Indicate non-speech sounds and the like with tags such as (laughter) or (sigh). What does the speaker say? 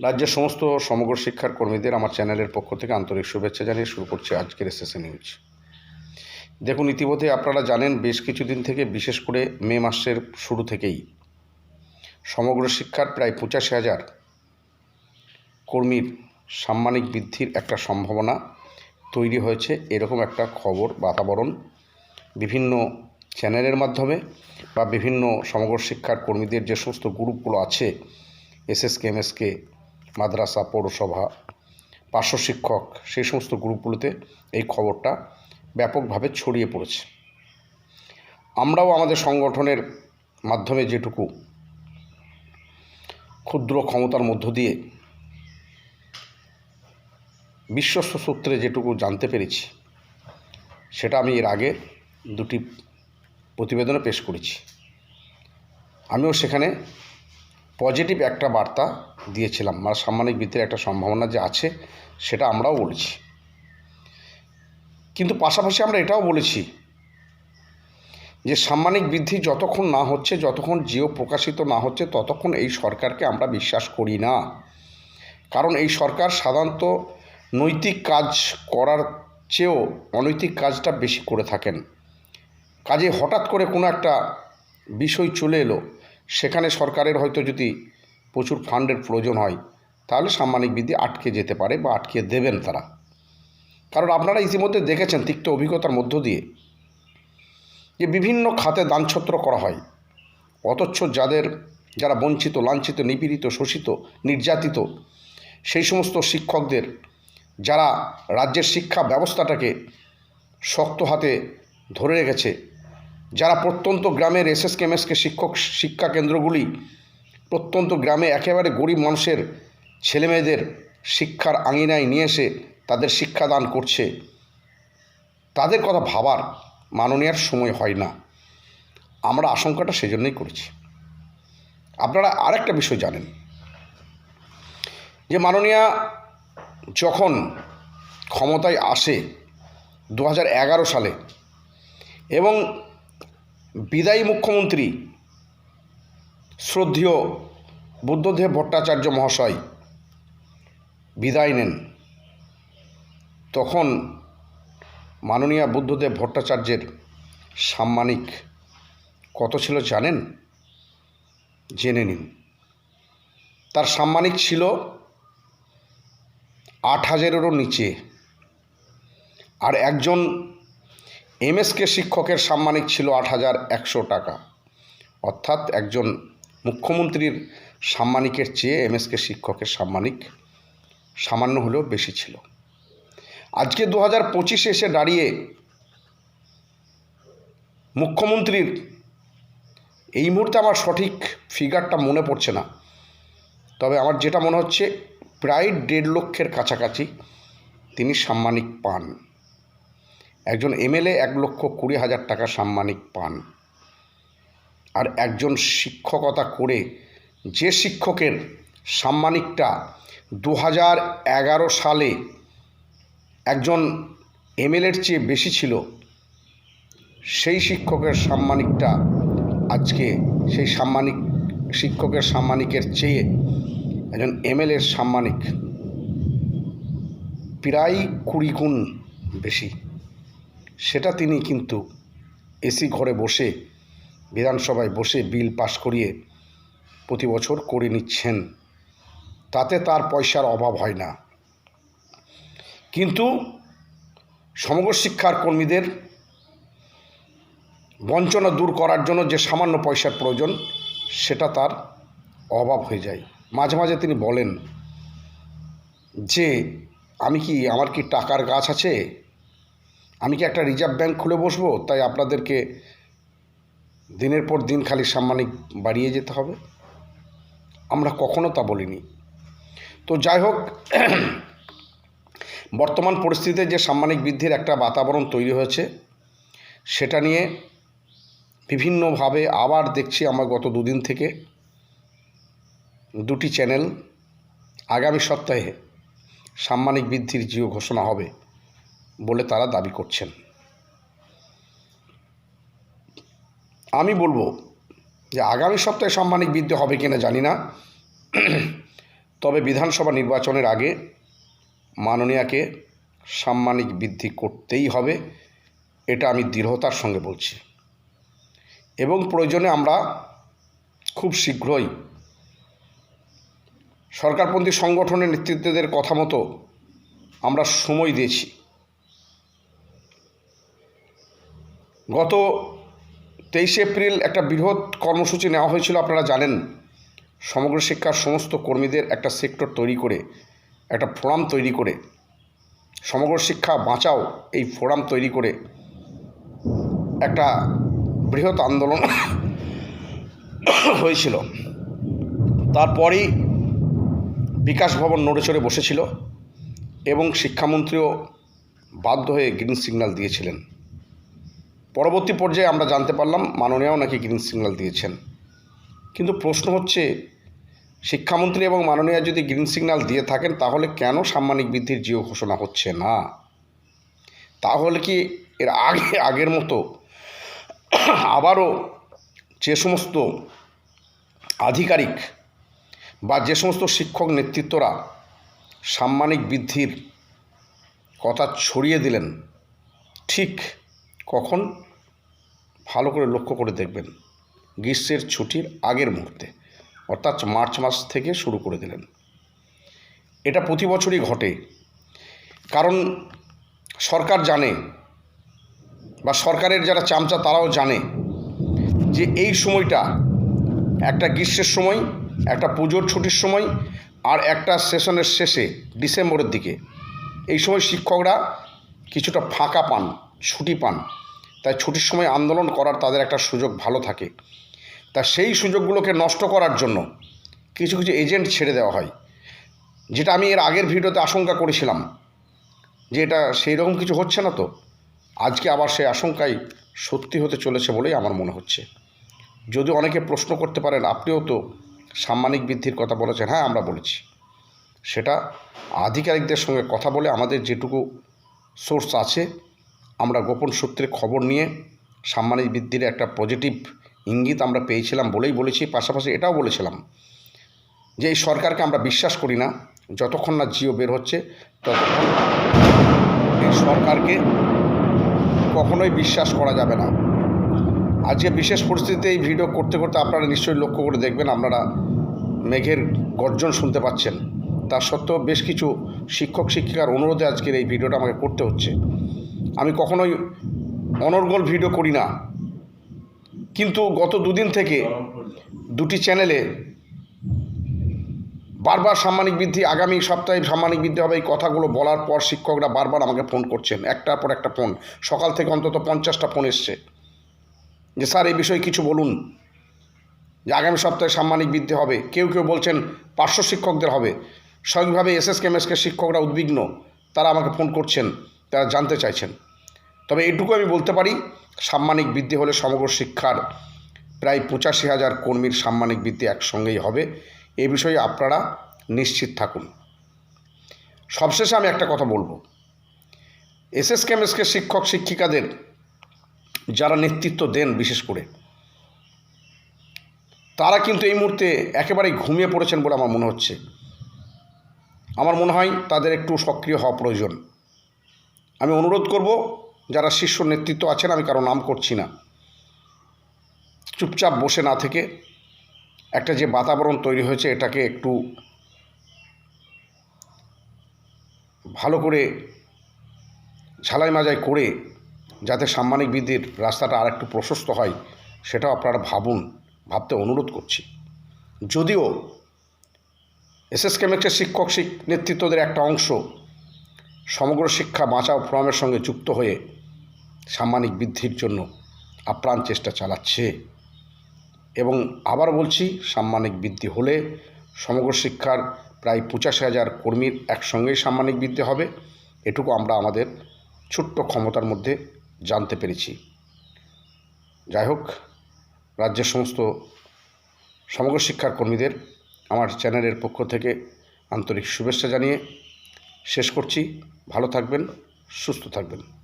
রাজ্যের সমস্ত সমগ্র শিক্ষার কর্মীদের আমার চ্যানেলের পক্ষ থেকে আন্তরিক শুভেচ্ছা জানিয়ে শুরু করছি আজকের এসএসএ নিউজ দেখুন, ইতিমধ্যে আপনারা জানেন বেশ কিছুদিন থেকে, বিশেষ করে মে মাসের শুরু থেকেই, সমগ্র শিক্ষার প্রায় পঁচাশি হাজার কর্মীর সাম্মানিক বৃদ্ধির একটা সম্ভাবনা তৈরি হয়েছে। এরকম একটা খবর, বাতাবরণ বিভিন্ন চ্যানেলের মাধ্যমে বা বিভিন্ন সমগ্র শিক্ষার কর্মীদের যে সমস্ত গ্রুপগুলো আছে এসএসকে এমএসকে মাদ্রাসা, পৌরসভা পার্শ্ব শিক্ষক সেই সমস্ত গ্রুপগুলোতে এই খবরটা ব্যাপকভাবে ছড়িয়ে পড়েছে। আমরাও আমাদের সংগঠনের মাধ্যমে যেটুকু ক্ষুদ্র ক্ষমতার মধ্য দিয়ে বিশ্বস্ত সূত্রে যেটুকু জানতে পেরেছি, সেটা আমি এর আগে দুটি প্রতিবেদনে পেশ করেছি। আমিও সেখানে পজিটিভ একটা বার্তা দিয়েছিলাম মানে সাম্মানিক বৃদ্ধির একটা সম্ভাবনা যে আছে, সেটা আমরাও বলেছি। কিন্তু পাশাপাশি আমরা এটাও বলেছি যে সাম্মানিক বৃদ্ধি যতক্ষণ না হচ্ছে, যতক্ষণ জিও প্রকাশিত না হচ্ছে, ততক্ষণ এই সরকারকে আমরা বিশ্বাস করি না। কারণ এই সরকার সাধারণত নৈতিক কাজ করার চেয়েও অনৈতিক কাজটা বেশি করে থাকেন। কাজে হঠাৎ করে কোনো একটা বিষয় চলে এলো সেখানে সরকারের হয়তো যদি প্রচুর ফান্ডের প্রয়োজন হয়, তাহলে সাম্মানিক বৃদ্ধি আটকে যেতে পারে বা আটকে দেবেন তারা। কারণ আপনারা ইতিমধ্যে দেখেছেন তিক্ত অভিজ্ঞতার মধ্য দিয়ে যে বিভিন্ন খাতে দানছত্র করা হয়। অথচ যাদের, যারা বঞ্চিত, লাঞ্ছিত, নিপীড়িত, শোষিত, নির্যাতিত, সেই সমস্ত শিক্ষকদের, যারা রাজ্যের শিক্ষা ব্যবস্থাটাকে শক্ত হাতে ধরে রেখেছে যারা প্রত্যন্ত গ্রামের এসএস কেমএসকে শিক্ষক শিক্ষা কেন্দ্রগুলি, প্রত্যন্ত গ্রামে একেবারে গরিব মানুষের ছেলেমেয়েদের শিক্ষার আঙিনায় নিয়ে এসে তাদের শিক্ষাদান করছে। তাদের কথা ভাবার মাননীয়ার সময় হয় না। আমরা আশঙ্কাটা সেজন্যই করেছি। আপনারা আরেকটা বিষয় জানেন। যে মাননীয়া যখন ক্ষমতায় আসে দু হাজার এগারো সালে এবং বিদায়ী মুখ্যমন্ত্রী শ্রদ্ধেয় বুদ্ধদেব ভট্টাচার্য মহাশয় বিদায় নেন। তখন মাননীয় বুদ্ধদেব ভট্টাচার্যের সাম্মানিক কত ছিল জানেন? জেনে নিন। তার সাম্মানিক ছিল আট হাজারেরও নিচে। আর একজন এমএসকে শিক্ষকের সাম্মানিক ছিল আট হাজার একশো টাকা। অর্থাৎ একজন মুখ্যমন্ত্রীর সাম্মানিকের চেয়ে এমএসকে শিক্ষকের সাম্মানিক সামান্য হলেও বেশি ছিল। আজকে দু হাজার পঁচিশে এসে দাঁড়িয়ে মুখ্যমন্ত্রীর এই মুহূর্তে আমার সঠিক ফিগারটা মনে পড়ছে না। তবে আমার যেটা মনে হচ্ছে, প্রায় দেড় লক্ষের কাছাকাছি তিনি সাম্মানিক পান। একজন এমএলএ এক লক্ষ কুড়ি হাজার টাকা সাম্মানিক পান। আর একজন শিক্ষকতা করে যে শিক্ষকের সাম্মানিকটা দু হাজার এগারো সালে একজন এমএলএর চেয়ে বেশি ছিল, সেই শিক্ষকের সাম্মানিকটা আজকে সেই সাম্মানিক শিক্ষকের সাম্মানিকের চেয়ে একজন এমএলএর সাম্মানিক প্রায় কুড়ি গুণ বেশি। সেটা তিনি কিন্তু এসি ঘরে বসে, বিধানসভায় বসে বিল পাশ করিয়ে প্রতি বছর করে নিচ্ছেন। তাতে তার পয়সার অভাব হয় না। কিন্তু সমগ্র শিক্ষার কর্মীদের বঞ্চনা দূর করার জন্য যে সামান্য পয়সার প্রয়োজন, সেটা তার অভাব হয়ে যায়। মাঝে মাঝে তিনি বলেন যে, আমি কি, আমার কি টাকার গাছ আছে? আমি কি একটা রিজার্ভ ব্যাংক খুলে বসবো? তাই আপনাদেরকে দিনের পর দিন খালি সাম্মানিক বাড়িয়ে যেতে হবে। আমরা কখনো তা বলিনি। তো যাই হোক, বর্তমান পরিস্থিতিতে যে সাম্মানিক বৃদ্ধির একটা বাতাবরণ তৈরি হয়েছে, সেটা নিয়ে বিভিন্নভাবে আবার দেখছি আমরা গত দুদিন থেকে দুটি চ্যানেল। আগামী সপ্তাহে সাম্মানিক বৃদ্ধির জিও ঘোষণা হবে। বলে তারা দাবি করছেন। আমি বলব যে আগামী সপ্তাহে সাম্মানিক বৃদ্ধি হবে কিনা জানি না। তবে বিধানসভা নির্বাচনের আগে মাননীয়াকে সাম্মানিক বৃদ্ধি করতেই হবে, এটা আমি দৃঢ়তার সঙ্গে বলছি। এবং প্রয়োজনে আমরা খুব শীঘ্রই সরকারপন্থী সংগঠনের নেতৃত্বদের কথা মতো আমরা সময় দিয়েছি। গত তেইশে এপ্রিল একটা বৃহৎ কর্মসূচি নেওয়া হয়েছিল, আপনারা জানেন। সমগ্র শিক্ষার সমস্ত কর্মীদের একটা সেক্টর তৈরি করে, একটা ফোরাম তৈরি করে, সমগ্র শিক্ষা বাঁচাও এই ফোরাম তৈরি করে একটা বৃহৎ আন্দোলন (coughs) হয়েছিল। তারপরেই বিকাশ ভবন নড়ে চড়ে বসেছিল এবং শিক্ষামন্ত্রীও বাধ্য হয়ে গ্রিন সিগন্যাল দিয়েছিলেন। পরবর্তী পর্যায়ে আমরা জানতে পারলাম মাননীয়াও নাকি গ্রিন সিগন্যাল দিয়েছেন। কিন্তু প্রশ্ন হচ্ছে, শিক্ষামন্ত্রী এবং মাননীয়া যদি গ্রিন সিগন্যাল দিয়ে থাকেন, তাহলে কেন সাম্মানিক বৃদ্ধির জিও ঘোষণা হচ্ছে না? তাহলে কি এর আগে, আগের মতো আবারও যে সমস্ত আধিকারিক বা যে সমস্ত শিক্ষক নেতৃত্বরা সাম্মানিক বৃদ্ধির কথা ছড়িয়ে দিলেন, ঠিক কখন? ভালো করে লক্ষ্য করে দেখবেন। গ্রীষ্মের ছুটির আগের মুহূর্তে, অর্থাৎ মার্চ মাস থেকে শুরু করে দিলেন। এটা প্রতি বছরই ঘটে। কারণ সরকার জানে বা সরকারের যারা চামচা তারাও জানে যে এই সময়টা একটা গ্রীষ্মের সময়, একটা পুজোর ছুটির সময় আর একটা সেশনের শেষে ডিসেম্বরের দিকে। এই সময় শিক্ষকরা কিছুটা ফাঁকা পান, ছুটি পান। তাই ছুটির সময় আন্দোলন করার তাদের একটা সুযোগ ভালো থাকে। তা সেই সুযোগগুলোকে নষ্ট করার জন্য কিছু কিছু এজেন্ট ছেড়ে দেওয়া হয়। যেটা আমি এর আগের ভিডিওতে আশঙ্কা করেছিলাম যে এটা সেই রকম কিছু হচ্ছে না তো। আজকে আবার সেই আশঙ্কাই সত্যি হতে চলেছে বলেই আমার মনে হচ্ছে। যদি অনেকে প্রশ্ন করতে পারেন, আপনিও তো সাম্মানিক বৃদ্ধির কথা বলেছেন হ্যাঁ আমরা বলেছি। সেটা আধিকারিকদের সঙ্গে কথা বলে আমাদের যেটুকু সোর্স আছে আমরা গোপন সূত্রে খবর নিয়ে সাম্মানিক বৃদ্ধির একটা পজিটিভ ইঙ্গিত আমরা পেয়েছিলাম বলেই বলেছি, পাশাপাশি এটাও বলেছিলাম যে এই সরকারকে আমরা বিশ্বাস করি না, যতক্ষণ না জিও বের হচ্ছে, ততক্ষণ এই সরকারকে কখনোই বিশ্বাস করা যাবে না। আজকে বিশেষ পরিস্থিতিতে এই ভিডিও করতে করতে আপনারা নিশ্চয়ই লক্ষ্য করে দেখবেন, আপনারা মেঘের গর্জন শুনতে পাচ্ছেন। তা সত্ত্বেও বেশ কিছু শিক্ষক শিক্ষিকার অনুরোধে আজকের এই ভিডিওটা আমাকে করতে হচ্ছে। কখনোই অনর্গল ভিডিও করি না। কিন্তু গত দুদিন থেকে দুটি চ্যানেলে বারবার সাম্মানিক বৃদ্ধি, আগামী সপ্তাহে সাম্মানিক বৃদ্ধি হবে এই কথাগুলো বলার পর শিক্ষকরা বারবার আমাকে ফোন করছেন, একটার পর একটা ফোন। সকাল থেকে অন্তত পঞ্চাশটা ফোন এসছে। যে, স্যার, এই বিষয়ে কিছু বলুন যে, আগামী সপ্তাহে সাম্মানিক বৃদ্ধি হবে। কেউ কেউ বলছেন, পার্শ্ব শিক্ষকদের হবে। স্বয়ংভাবে এস এস কেমএসকে শিক্ষকরা উদ্বিগ্ন। তারা আমাকে ফোন করছেন, তারা জানতে চাইছেন। তবে এটুকু আমি বলতে পারি, সাম্মানিক বৃদ্ধি হলে সমগ্র শিক্ষার প্রায় পঁচাশি হাজার কর্মীর সাম্মানিক বৃদ্ধি একসঙ্গেই হবে। এ বিষয়ে আপনারা নিশ্চিত থাকুন। সবশেষে আমি একটা কথা বলব। এস এস কেমএসকে শিক্ষক শিক্ষিকাদের যারা নেতৃত্ব দেন বিশেষ করে, তারা কিন্তু এই মুহূর্তে একেবারেই ঘুমিয়ে পড়েছেন বলে আমার মনে হচ্ছে। আমার মনে হয় তাদের একটু সক্রিয় হওয়া প্রয়োজন। আমি অনুরোধ করব যারা শীর্ষ নেতৃত্ব আছেন, আমি কারও নাম করছি না। চুপচাপ বসে না থেকে একটা যে বাতাবরণ তৈরি হয়েছে, এটাকে একটু ভালো করে ঝালাই মাজাই করে, যাতে সাম্মানিক বৃদ্ধির রাস্তাটা আর একটু প্রশস্ত হয়, সেটাও আপনারা ভাবুন, ভাবতে অনুরোধ করছি। যদিও এসএস কেমেক্সের শিক্ষক শিক নেতৃত্বদের একটা অংশ সমগ্র শিক্ষা বাঁচাও ফোরামের সঙ্গে যুক্ত হয়ে সাম্মানিক বৃদ্ধির জন্য আপ্রাণ চেষ্টা চালাচ্ছে। এবং আবার বলছি, সাম্মানিক বৃদ্ধি হলে সমগ্র শিক্ষার প্রায় পঁচাশি হাজার কর্মীর একসঙ্গেই সাম্মানিক বৃদ্ধি হবে। এটুকু আমরা আমাদের ছোট্ট ক্ষমতার মধ্যে জানতে পেরেছি। যাই হোক, রাজ্যের সমস্ত সমগ্র শিক্ষার কর্মীদের আমার চ্যানেলের পক্ষ থেকে আন্তরিক শুভেচ্ছা জানিয়ে শেষ করছি। ভালো থাকবেন, সুস্থ থাকবেন।